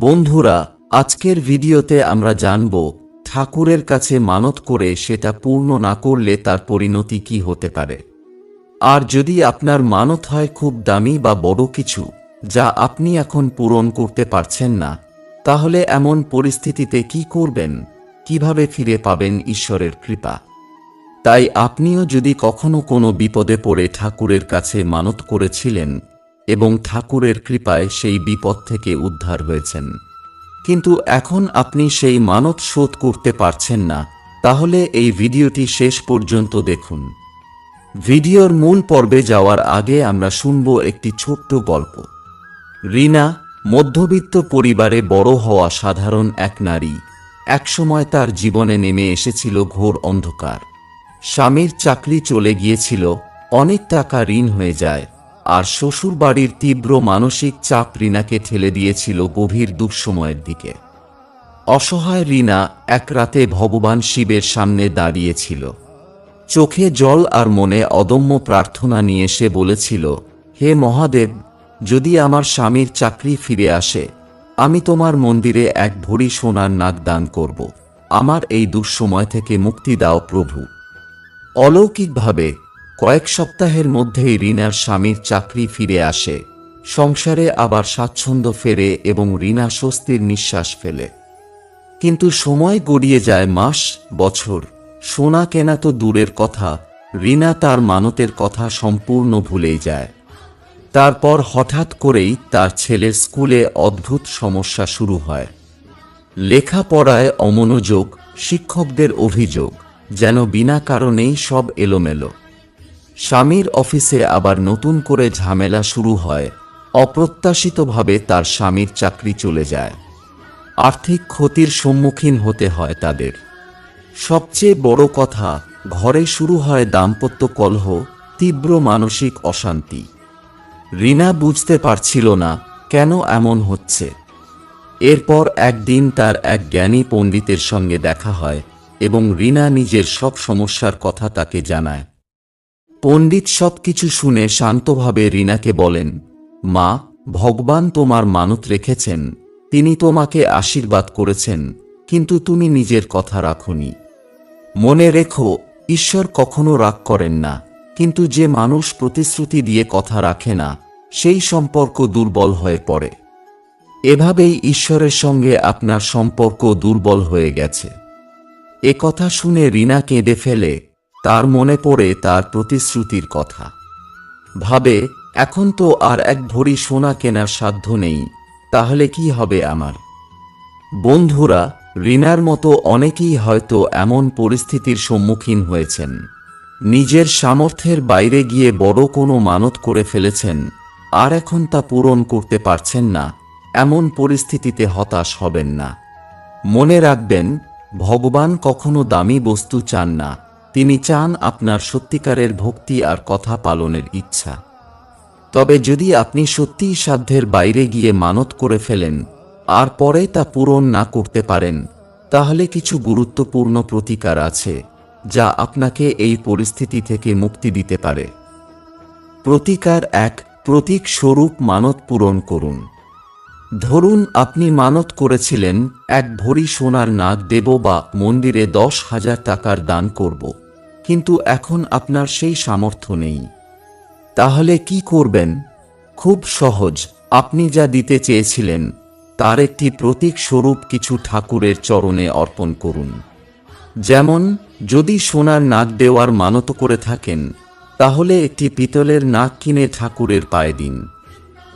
বন্ধুরা, আজকের ভিডিওতে আমরা জানব, ঠাকুরের কাছে মানত করে সেটা পূর্ণ না করলে তার পরিণতি কি হতে পারে। আর যদি আপনার মানত হয় খুব দামি বা বড় কিছু, যা আপনি এখন পূরণ করতে পারছেন না, তাহলে এমন পরিস্থিতিতে কি করবেন? কীভাবে ফিরে পাবেন ঈশ্বরের কৃপা? তাই আপনিও যদি কখনো কোনো বিপদে পড়ে ঠাকুরের কাছে মানত করেছিলেন এবং ঠাকুরের কৃপায় সেই বিপদ থেকে উদ্ধার হয়েছেন। কিন্তু এখন আপনি সেই মানত শোধ করতে পারছেন না, তাহলে এই ভিডিওটি শেষ পর্যন্ত দেখুন। ভিডিওর মূল পর্বে যাওয়ার আগে আমরা শুনব একটি ছোট্ট গল্প। রিনা, মধ্যবিত্ত পরিবারে বড় হওয়া সাধারণ এক নারী, একসময় তার জীবনে নেমে এসেছিল ঘোর অন্ধকার। স্বামীর চাকরি চলে গিয়েছিল, অনেক টাকা ঋণ হয়ে যায় আর শ্বশুরবাড়ির তীব্র মানসিক চাপ রিনাকে ঠেলে দিয়েছিল গভীর দুঃসময়ের দিকে। অসহায় রিনা এক রাতে ভগবান শিবের সামনে দাঁড়িয়েছিল। চোখে জল আর মনে অদম্য প্রার্থনা নিয়ে সে বলেছিল, হে মহাদেব, যদি আমার স্বামীর চাকরি ফিরে আসে, আমি তোমার মন্দিরে এক ভরি সোনার নাক দান করব। আমার এই দুঃসময় থেকে মুক্তি দাও প্রভু। অলৌকিকভাবে কয়েক সপ্তাহের মধ্যেই রিনার স্বামীর চাকরি ফিরে আসে। সংসারে আবার স্বাচ্ছন্দ্য ফেরে এবং রিনা স্বস্তির নিঃশ্বাস ফেলে। কিন্তু সময় গড়িয়ে যায় মাস, বছর। সোনা কেনা তো দূরের কথা, রিনা তার মানতের কথা সম্পূর্ণ ভুলেই যায়। তারপর হঠাৎ করেই তার ছেলের স্কুলে অদ্ভুত সমস্যা শুরু হয়। লেখাপড়ায় অমনোযোগ, শিক্ষকদের অভিযোগ, যেন বিনা কারণেই সব এলোমেলো। স্বামীর অফিসে আবার নতুন করে ঝামেলা শুরু হয়। অপ্রত্যাশিতভাবে তার স্বামীর চাকরি চলে যায়। আর্থিক ক্ষতির সম্মুখীন হতে হয় তাদের। সবচেয়ে বড় কথা, ঘরে শুরু হয় দাম্পত্য কলহ, তীব্র মানসিক অশান্তি। রিনা বুঝতে পারছিল না, কেন এমন হচ্ছে। এরপর একদিন তার এক জ্ঞানী পণ্ডিতের সঙ্গে দেখা হয় এবং রিনা নিজের সব সমস্যার কথা তাকে জানায়। পণ্ডিত সবকিছু শুনে শান্তভাবে রিনাকে বলেন, মা, ভগবান তোমার মানত রেখেছেন। তিনি তোমাকে আশীর্বাদ করেছেন, কিন্তু তুমি নিজের কথা রাখনি। মনে রেখো, ঈশ্বর কখনো রাগ করেন না, কিন্তু যে মানুষ প্রতিশ্রুতি দিয়ে কথা রাখে না, সেই সম্পর্ক দুর্বল হয়ে পড়ে। এভাবেই ঈশ্বরের সঙ্গে আপনার সম্পর্ক দুর্বল হয়ে গেছে। এ কথা শুনে রিনা কেঁদে ফেলে তার মনে পড়ে তার প্রতিশ্রুতির কথা। ভাবে, এখন তো আর এক ভরি সোনা কেনার সাধ্য নেই, তাহলে কি হবে আমার? বন্ধুরা, রিনার মতো অনেকেই হয়তো এমন পরিস্থিতির সম্মুখীন হয়েছেন। নিজের সামর্থ্যের বাইরে গিয়ে বড় কোনো মানত করে ফেলেছেন, আর এখন তা পূরণ করতে পারছেন না, এমন পরিস্থিতিতে হতাশ হবেন না। মনে রাখবেন, ভগবান কখনো দামি বস্তু চান না তিনি চান আপনার সত্যিকারের ভক্তি আর কথা পালনের ইচ্ছা। তবে যদি আপনি সত্যিই সাধ্যের বাইরে গিয়ে মানত করে ফেলেন, আর পরে তা পূরণ না করতে পারেন, তাহলে কিছু গুরুত্বপূর্ণ প্রতিকার আছে, যা আপনাকে এই পরিস্থিতি থেকে মুক্তি দিতে পারে। প্রতিকার এক, প্রতীক স্বরূপ মানত পূরণ করুন। ধরুন আপনি মানত করেছিলেন, এক ভরি সোনার নাক দেব বা মন্দিরে দশ হাজার টাকার দান করব। কিন্তু এখন আপনার সেই সামর্থ্য নেই। তাহলে কি করবেন? খুব সহজ, আপনি যা দিতে চেয়েছিলেন, তার একটি প্রতীক স্বরূপ কিছু ঠাকুরের চরণে অর্পণ করুন। যেমন, যদি সোনার নাক দেওয়ার মানত করে থাকেন, তাহলে একটি পিতলের নাক কিনে ঠাকুরের পায়ে দিন।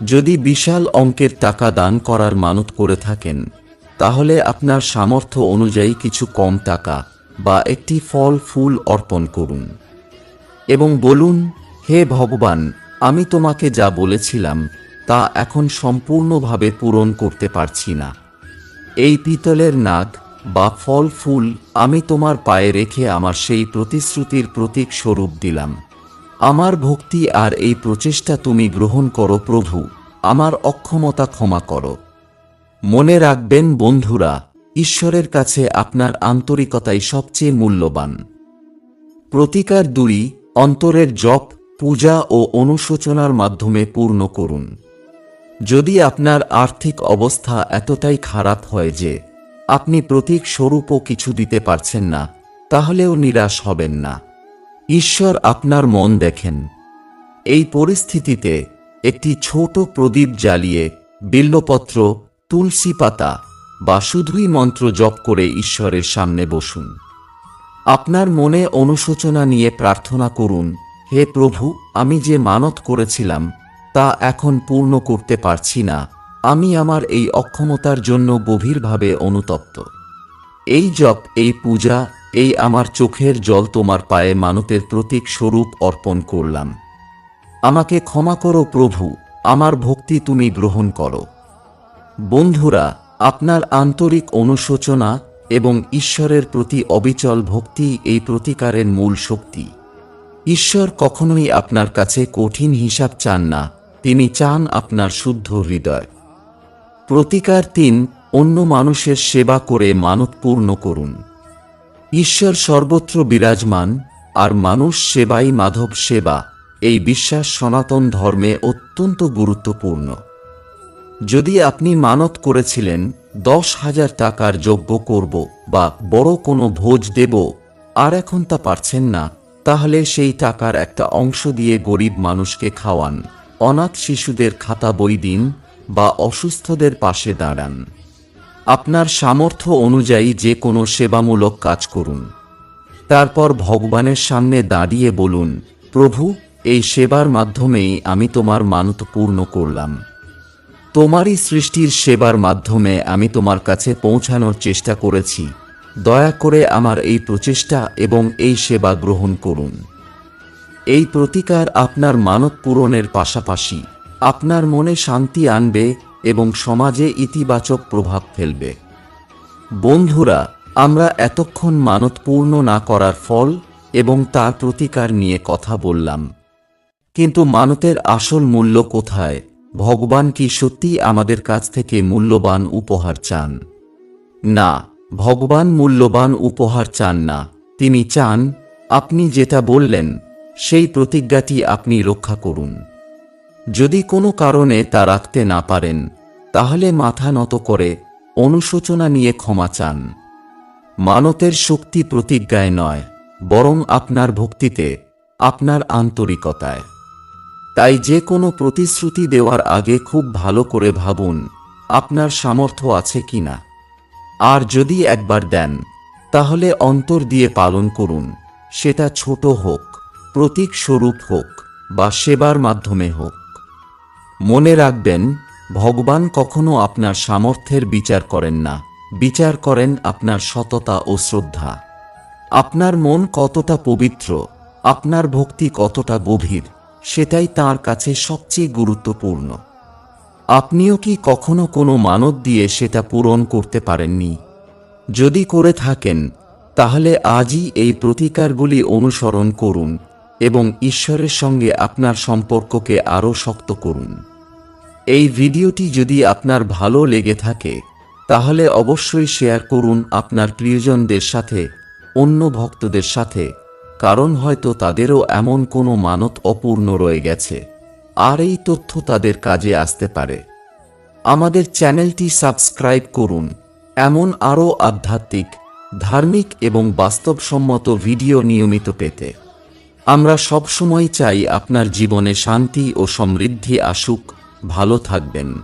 যদি বিশাল অঙ্কের টাকা দান করার মানত করে থাকেন, তাহলে আপনার সামর্থ্য অনুযায়ী কিছু কম টাকা বা একটি ফল ফুল অর্পণ করুন। এবং বলুন, হে ভগবান, আমি তোমাকে যা বলেছিলাম, তা এখন সম্পূর্ণভাবে পূরণ করতে পারছি না। এই পিতলের নাগ বা ফল ফুল আমি তোমার পায়ে রেখে আমার সেই প্রতিশ্রুতির প্রতীক স্বরূপ দিলাম। আমার ভক্তি আর এই প্রচেষ্টা তুমি গ্রহণ করো প্রভু, আমার অক্ষমতা ক্ষমা করো। মনে রাখবেন বন্ধুরা ঈশ্বরের কাছে আপনার আন্তরিকতাই সবচেয়ে মূল্যবান। প্রতিকার দুই অন্তরের জপ, পূজা ও অনুশোচনার মাধ্যমে পূর্ণ করুন। যদি আপনার আর্থিক অবস্থা এতটাই খারাপ হয় যে আপনি প্রতীক স্বরূপও কিছু দিতে পারছেন না, তাহলেও নিরাশ হবেন না। ঈশ্বর আপনার মন দেখেন। এই পরিস্থিতিতে একটি ছোট প্রদীপ জ্বালিয়ে বিল্লপত্র, তুলসী পাতা বা শুধুই মন্ত্র জপ করে ঈশ্বরের সামনে বসুন। আপনার মনে অনুশোচনা নিয়ে প্রার্থনা করুন, হে প্রভু, আমি যে মানত করেছিলাম, তা এখন পূর্ণ করতে পারছি না। আমি আমার এই অক্ষমতার জন্য গভীরভাবে অনুতপ্ত। এই জপ, এই পূজা, এই আমার চোখের জল তোমার পায়ে মানতের প্রতীক স্বরূপ অর্পণ করলাম। আমাকে ক্ষমা করো প্রভু, আমার ভক্তি তুমি গ্রহণ করো। বন্ধুরা আপনার আন্তরিক অনুশোচনা এবং ঈশ্বরের প্রতি অবিচল ভক্তি এই প্রতিকারের মূল শক্তি। ঈশ্বর কখনোই আপনার কাছে কঠিন হিসাব চান না, তিনি চান আপনার শুদ্ধ হৃদয়। প্রতিকার তিন, অন্য মানুষের সেবা করে মানত পূর্ণ করুন। ঈশ্বর সর্বত্র বিরাজমান, আর মানুষ সেবাই মাধব সেবা, এই বিশ্বাস সনাতন ধর্মে অত্যন্ত গুরুত্বপূর্ণ। যদি আপনি মানত করেছিলেন, দশ হাজার টাকার যোগ্য করব বা বড় কোনো ভোজ দেব, আর এখন তা পারছেন না, তাহলে সেই টাকার একটা অংশ দিয়ে গরিব মানুষকে খাওয়ান, অনাথ শিশুদের খাতা বই দিন বা অসুস্থদের পাশে দাঁড়ান। আপনার সামর্থ্য অনুযায়ী যে কোনো সেবামূলক কাজ করুন। তারপর ভগবানের সামনে দাঁড়িয়ে বলুন, প্রভু, এই সেবার মাধ্যমেই আমি তোমার মানত পূর্ণ করলাম। তোমারই সৃষ্টির সেবার মাধ্যমে আমি তোমার কাছে পৌঁছানোর চেষ্টা করেছি। দয়া করে আমার এই প্রচেষ্টা এবং এই সেবা গ্রহণ করুন। এই প্রতিকার আপনার মানত পূরণের পাশাপাশি আপনার মনে শান্তি আনবে এবং সমাজে ইতিবাচক প্রভাব ফেলবে। বন্ধুরা, আমরা এতক্ষণ মানত পূর্ণ না করার ফল এবং তার প্রতিকার নিয়ে কথা বললাম। কিন্তু মানতের আসল মূল্য কোথায়? ভগবান কি সত্যি আমাদের কাছ থেকে মূল্যবান উপহার চান? না, ভগবান মূল্যবান উপহার চান না। তিনি চান, আপনি যেটা বললেন, সেই প্রতিজ্ঞাটি আপনি রক্ষা করুন। যদি কোনো কারণে তা রাখতে না পারেন, তাহলে মাথা নত করে অনুশোচনা নিয়ে ক্ষমা চান। মানতের শক্তি প্রতিজ্ঞায় নয়, বরং আপনার ভক্তিতে, আপনার আন্তরিকতায়। তাই যে কোনো প্রতিশ্রুতি দেওয়ার আগে খুব ভালো করে ভাবুন, আপনার সামর্থ্য আছে কিনা আর যদি একবার দেন, তাহলে অন্তর দিয়ে পালন করুন, সেটা ছোট হোক, প্রতীক স্বরূপ হোক, বা সেবার মাধ্যমে হোক। মনে রাখবেন, ভগবান কখনো আপনার সামর্থ্যের বিচার করেন না, বিচার করেন আপনার সততা ও শ্রদ্ধা। আপনার মন কতটা পবিত্র, আপনার ভক্তি কতটা গভীর সেটাই তার কাছে সবচেয়ে গুরুত্বপূর্ণ। আপনিও কি কখনো কোনো মানত দিয়ে সেটা পূরণ করতে পারেননি? যদি করে থাকেন, তাহলে আজই এই প্রতিকারগুলি অনুসরণ করুন এবং ঈশ্বরের সঙ্গে আপনার সম্পর্ককে আরও শক্ত করুন। এই ভিডিওটি যদি আপনার ভালো লেগে থাকে, তাহলে অবশ্যই শেয়ার করুন আপনার প্রিয়জনদের সাথে, অন্য ভক্তদের সাথে কারণ হয়তো তাদেরও এমন কোনো মানত অপূর্ণ রয়ে গেছে। আর এই তথ্য তাদের কাজে আসতে পারে। আমাদের চ্যানেলটি সাবস্ক্রাইব করুন। এমন আরও আধ্যাত্মিক, ধার্মিক এবং বাস্তবসম্মত ভিডিও নিয়মিত পেতে। আমরা সবসময় চাই আপনার জীবনে শান্তি ও সমৃদ্ধি আসুক। ভালো থাকবেন।